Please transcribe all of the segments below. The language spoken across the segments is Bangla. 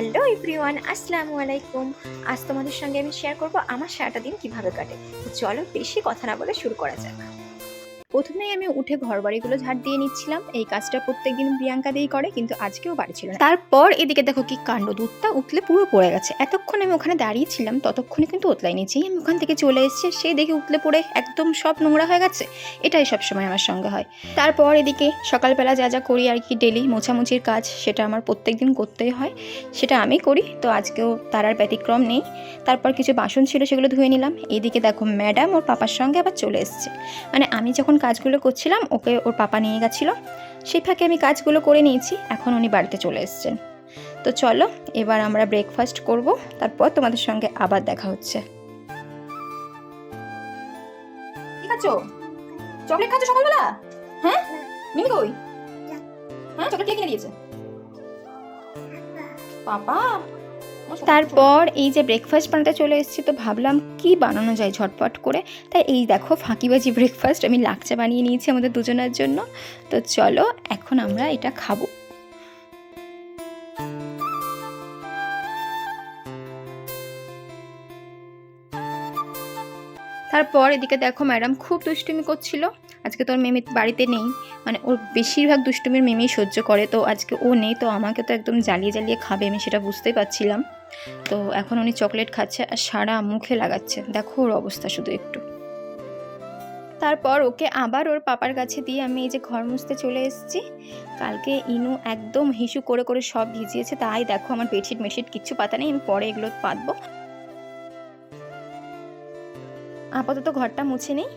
হ্যালো এভরিওয়ান, আসসালামু আলাইকুম। আজ তোমাদের সঙ্গে আমি শেয়ার করব আমার সারাটা দিন কীভাবে কাটে। চলো বেশি কথা না বলে শুরু করা যাক। প্রথমেই আমি উঠে ঘর বাড়িগুলো ঝাড় দিয়ে নিচ্ছিলাম। এই কাজটা প্রত্যেকদিন প্রিয়াঙ্কা দিয়েই করে, কিন্তু আজকেও বাড়ি ছিল না। তারপর এদিকে দেখো কি কাণ্ড, দুধটা উতলে পুরো পড়ে গেছে। এতক্ষণ আমি ওখানে দাঁড়িয়েছিলাম ততক্ষণে কিন্তু ওতলাই নিয়েছি আমি ওখান থেকে চলে এসেছি সেই দেখে উতলে পড়ে একদম সব নোংরা হয়ে গেছে, এটাই সবসময় আমার সঙ্গে হয়। তারপর এদিকে সকালবেলা যা যা করি আর কি ডেলি মোছামুছির কাজ, সেটা আমার প্রত্যেক দিন করতেই হয়। সেটা আমি করি, তো আজকেও তার আর ব্যতিক্রম নেই। তারপর কিছু বাসন ছিল সেগুলো ধুয়ে নিলাম। এদিকে দেখো ম্যাডাম ওর পাপার সঙ্গে আবার চলে এসছে। মানে আমি যখন কাজগুলো করছিলাম, ওকে ওর পাপা নিয়ে গেছিল। সেই ফাঁকে আমি কাজগুলো করে নিয়েছি, এখন উনি বাড়িতে চলে এসছেন। তো চলো, এবার আমরা ব্রেকফাস্ট করব, তারপর তোমাদের সঙ্গে আবার দেখা হচ্ছে। ঠিক আছে? চকলেট সকালবেলা? হ্যাঁ? কই? হ্যাঁ? চকলেট কে কিনে দিয়েছে? পাপা? তারপর এই যে ব্রেকফাস্ট বানাতে চলে এসেছি, তো ভাবলাম কি বানানো যায় ঝটপট করে। তাই এই দেখো ফাঁকিবাজি ব্রেকফাস্ট আমি লাকচা বানিয়ে নিয়েছি আমাদের দুজনের জন্য। তো চলো, এখন আমরা এটা খাব। তারপর এদিকে দেখো ম্যাডাম খুব দুষ্টুমি করছিল। আজকে তোর মেমি বাড়িতে নেই। মানে ওর বেশিরভাগ দুষ্টুমির মেমেই সহ্য করে। তো আজকে ও নেই, তো আমাকে তো একদম জ্বালিয়ে জ্বালিয়ে খাবে, আমি সেটা বুঝতেই পারছিলাম। তো এখন উনি চকলেট খাচ্ছে আর সারা মুখে লাগাচ্ছে। দেখো ওর অবস্থা শুধু একটু। তারপর ওকে আবার ওর পাপার কাছে দিয়ে আমি এই যে ঘর মুছতে চলে এসেছি। কালকে ইনু একদম হিসু করে করে সব ভিজিয়েছে। তাই দেখো আমার বেডশিট মেডশিট কিচ্ছু পাতা নেই আমি পরে এগুলো পাতবো। আপাতত ঘরটা মুছে নেই।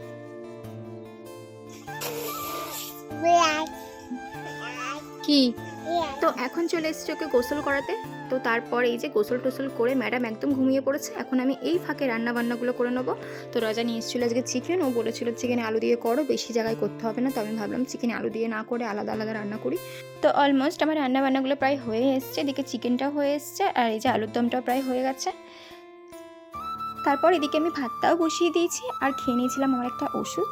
কি? তো এখন চলে এসেছি ওকে গোসল করাতে। তো তারপর এই যে গোসল টোসল করে ম্যাডাম একদম ঘুমিয়ে পড়েছে। এখন আমি এই ফাঁকে রান্না বান্নাগুলো করে নেব। তো রাজা নিয়ে এসেছিল আজকে চিকেন ও বলেছিল চিকেনে আলু দিয়ে করো, বেশি জায়গায় করতে হবে না। তো আমি ভাবলাম চিকেনে আলু দিয়ে না করে আলাদা আলাদা রান্না করি। তো অলমোস্ট আমার রান্না বান্নাগুলো প্রায় হয়ে এসছে। এদিকে চিকেনটাও হয়ে এসছে আর এই যে আলুর দমটাও প্রায় হয়ে গেছে। তারপর এদিকে আমি ভাতটাও বসিয়ে দিয়েছি। আর খেয়ে নিয়েছিলাম আমার একটা ওষুধ।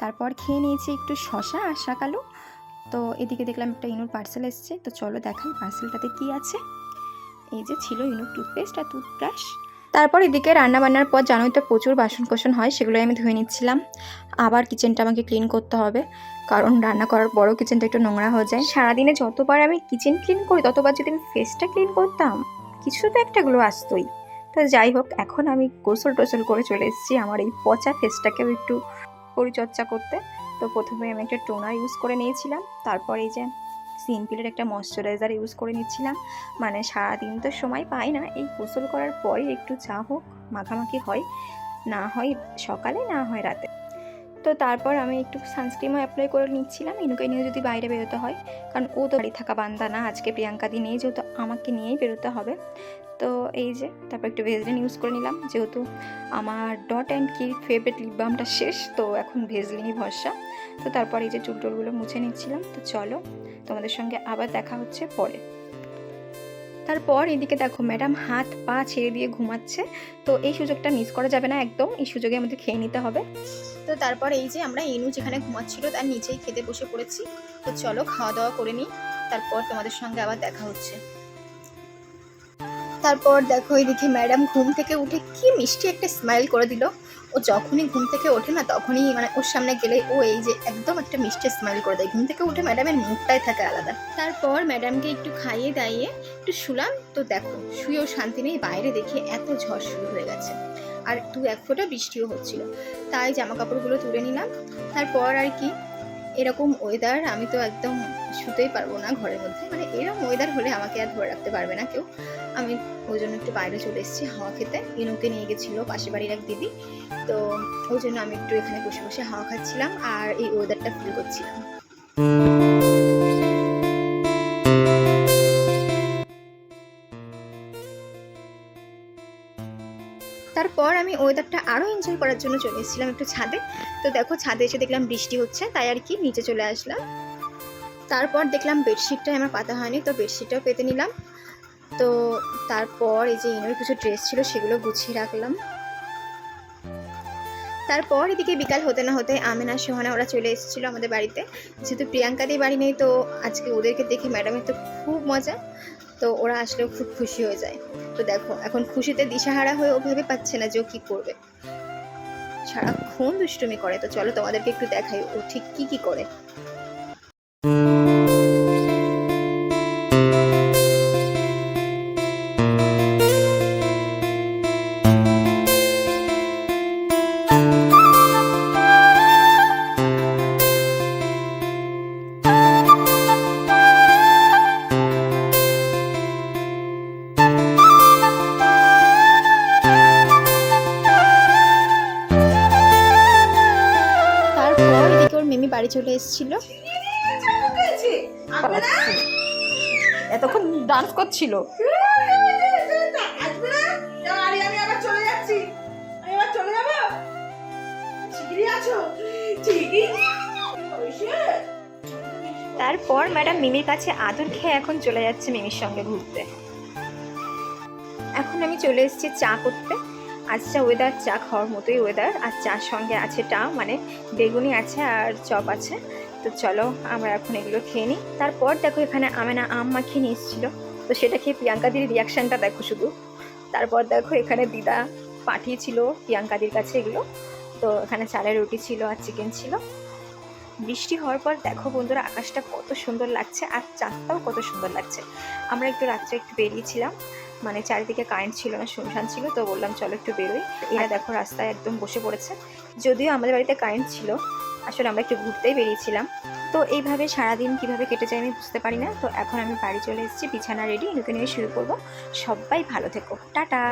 তারপর খেয়ে নিয়েছি একটু শশা আর শাকালু তো এদিকে দেখলাম একটা ইনুর পার্সেল এসছে। তো চলো দেখাই পার্সেলটাতে কি আছে। এই যে ছিল ইনুর টুথপেস্ট আর টুথব্রাশ তারপর এদিকে রান্না বান্নার পর জানোই তো প্রচুর বাসন কোসন হয় সেগুলো আমি ধুয়ে নিচ্ছিলাম। আবার কিচেনটা আমাকে ক্লিন করতে হবে, কারণ রান্না করার পরও কিচেনটা একটু নোংরা হয়ে যায়। সারাদিনে যতবার আমি কিচেন ক্লিন করি, ততবার যদি আমি ফেসটা ক্লিন করতাম, কিছু তো একটা গ্লো আসতোই। তো যাই হোক, এখন আমি গোসল টোসল করে চলে এসেছি আমার এই পচা ফেসটাকেও একটু পরিচর্যা করতে। তো প্রথমে আমি একটা টোনার ইউজ করে নিয়েছিলাম। তারপর এই যে সিম্পলের একটা ময়শ্চারাইজার ইউজ করে নিচ্ছিলাম। মানে সারাদিন তো সময় পাই না, এই গোসল করার পরে একটু চা হোক মাখামাখি হয়। না হয় সকালে, না হয় রাতে। তো তারপর আমি একটু সানস্ক্রিমও অ্যাপ্লাই করে নিচ্ছিলাম। ইনুকে নিয়ে যদি বাইরে বেরোতে হয়, কারণ ও তো বাড়ি থাকা বান্দা না, আজকে প্রিয়াঙ্কা দি নেই, যেহেতু আমাকে নিয়েই বেরোতে হবে। তো এই যে, তারপর একটু ভেজলিন ইউজ করে নিলাম, যেহেতু আমার Dot and Key favourite lip বামটা শেষ, তো এখন ভেজলিনই ভরসা। তো তারপর এই যে চুল টুলগুলো মুছে নিচ্ছিলাম, তো চলো তোমাদের সঙ্গে আবার দেখা হচ্ছে পরে। তারপর এদিকে দেখো ম্যাডাম হাত পা ছেড়ে দিয়ে ঘুমাচ্ছে। তো এই সুযোগটা মিস করা যাবে না একদম, এই সুযোগে আমাদের খেয়ে নিতে হবে। তো তারপর এই যে আমরা এনু যেখানে ঘুমাচ্ছিল তার নিচেই খেতে বসে পড়েছি। তো চলো খাওয়া দাওয়া করে নিই, তারপর তোমাদের সঙ্গে আবার দেখা হচ্ছে। তারপর দেখো এদিকে ম্যাডাম ঘুম থেকে উঠে কি মিষ্টি একটা স্মাইল করে দিল। ও যখনই ঘুম থেকে ওঠে না, তখনই মানে ওর সামনে গেলে ও এই যে একদম একটা মিষ্টি স্মাইল করে দেয়। ঘুম থেকে উঠে ম্যাডামের মুখটাই থাকে আলাদা। তারপর ম্যাডামকে একটু খাইয়ে দাইয়ে একটু শুলাম। তো দেখো, শুয়েও শান্তি নেই, বাইরে দেখে এত ঝড় শুরু হয়ে গেছে। আর দু এক ফোঁটা বৃষ্টিও হচ্ছিল। তাই জামা কাপড়গুলো তুলে নিলাম। তারপর আর কি এরকম ওয়েদার আমি তো একদম শুতেই পারব না ঘরের মধ্যে। মানে এরকম ওয়েদার হলে আমাকে আর ধরে রাখতে পারবে না কেউ। আমি ওই জন্য একটু বাইরে চলে এসেছি হাওয়া খেতে। ইনুকে নিয়ে গেছিল পাশে বাড়ির এক দিদি। তো ওই জন্য আমি একটু এখানে বসে বসে হাওয়া খাচ্ছিলাম আর এই ওয়েদারটা ফিল করছিলাম। তারপর আমি ওয়েদারটা আরও এনজয় করার জন্য চলে এসেছিলাম একটু ছাদে। তো দেখো, ছাদে এসে দেখলাম বৃষ্টি হচ্ছে, তাই আর কি নিচে চলে আসলাম। তারপর দেখলাম বেডশিটটা আমার পাতা হয়নি, তো বেডশিটটাও পেতে নিলাম। তো তারপর এই যে ইনোর কিছু ড্রেস ছিল, সেগুলো গুছিয়ে রাখলাম। তারপর এদিকে বিকাল হতে না হতে আমেনা সোহানা, ওরা চলে এসেছিল আমাদের বাড়িতে। যেহেতু প্রিয়াঙ্কাদের বাড়ি নেই, তো আজকে ওদেরকে দেখে ম্যাডামের তো খুব মজা। তো ওরা আসলেও খুব খুশি হয়ে যায়। তো দেখো, এখন খুশিতে দিশাহারা হয়ে ও ভেবে পাচ্ছে না যে ও কী করবে। সারাক্ষণ দুষ্টুমি করে। তো চলো তোমাদেরকে একটু দেখাই ও ঠিক কি কি করে। চলে এসেছিল। এতক্ষণ ডান্স করছিল? তারপর ম্যাডাম মিমির কাছে আদর খেয়ে এখন চলে যাচ্ছে মিমির সঙ্গে ঘুরতে। এখন আমি চলে এসেছি চা করতে। আজটা ওয়েদার চা খাওয়ার মতোই ওয়েদার আর চার সঙ্গে আছে টা মানে বেগুনি আছে আর চপ আছে। তো চলো, আমরা এখন এগুলো খেয়ে নিই। তারপর দেখো এখানে আমেনা আম মাখিয়ে নিয়ে এসেছিল। তো সেটা খেয়ে প্রিয়াঙ্কাদির রিয়াকশানটা দেখো শুধু। তারপর দেখো এখানে দিদা পাঠিয়েছিল প্রিয়াঙ্কাদির কাছে এগুলো। তো এখানে চালের রুটি ছিল আর চিকেন ছিল। বৃষ্টি হওয়ার পর দেখো বন্ধুরা, আকাশটা কত সুন্দর লাগছে আর চাঁদটাও কত সুন্দর লাগছে। আমরা একটু রাত্রে একটু বেরিয়েছিলাম। মানে চারিদিকে কারেন্ট ছিল না, শুনশান ছিল, তো বললাম চলো একটু বেরোই। এরা দেখো রাস্তায় একদম বসে পড়েছে। যদিও আমাদের বাড়িতে কারেন্ট ছিল, আসলে আমরা একটু ঘুরতেই বেরিয়েছিলাম। তো এইভাবে সারাদিন কীভাবে কেটে যায় আমি বুঝতে পারি না। তো এখন আমি বাড়ি চলে এসেছি, বিছানা রেডি নতুন নিয়ে শুরু করব। সবাই ভালো থেকো। টাটা!